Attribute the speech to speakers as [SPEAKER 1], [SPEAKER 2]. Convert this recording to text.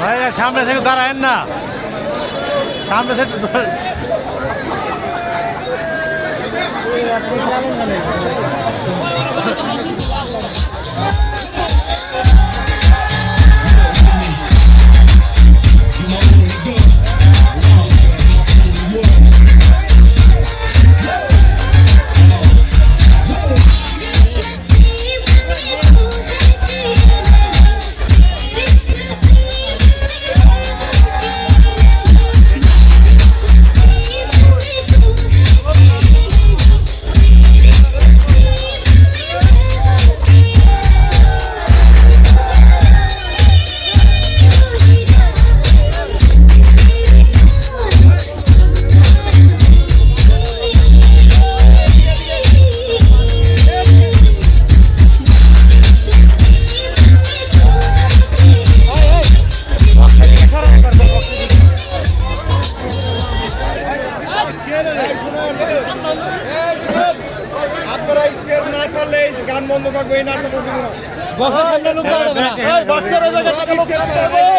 [SPEAKER 1] ভাই সামনে থেকে দাঁড়ায় না। সামনে থেকে দাঁড়ান।
[SPEAKER 2] আপনারা স্টেজ না। ছাড়লে গান বন্ধ থাকবে এই নাচটা বন্ধ না
[SPEAKER 3] বক্সের সামনে লোক দাঁড়াবে না বক্সের জায়গা থেকে লোক দাঁড়াবে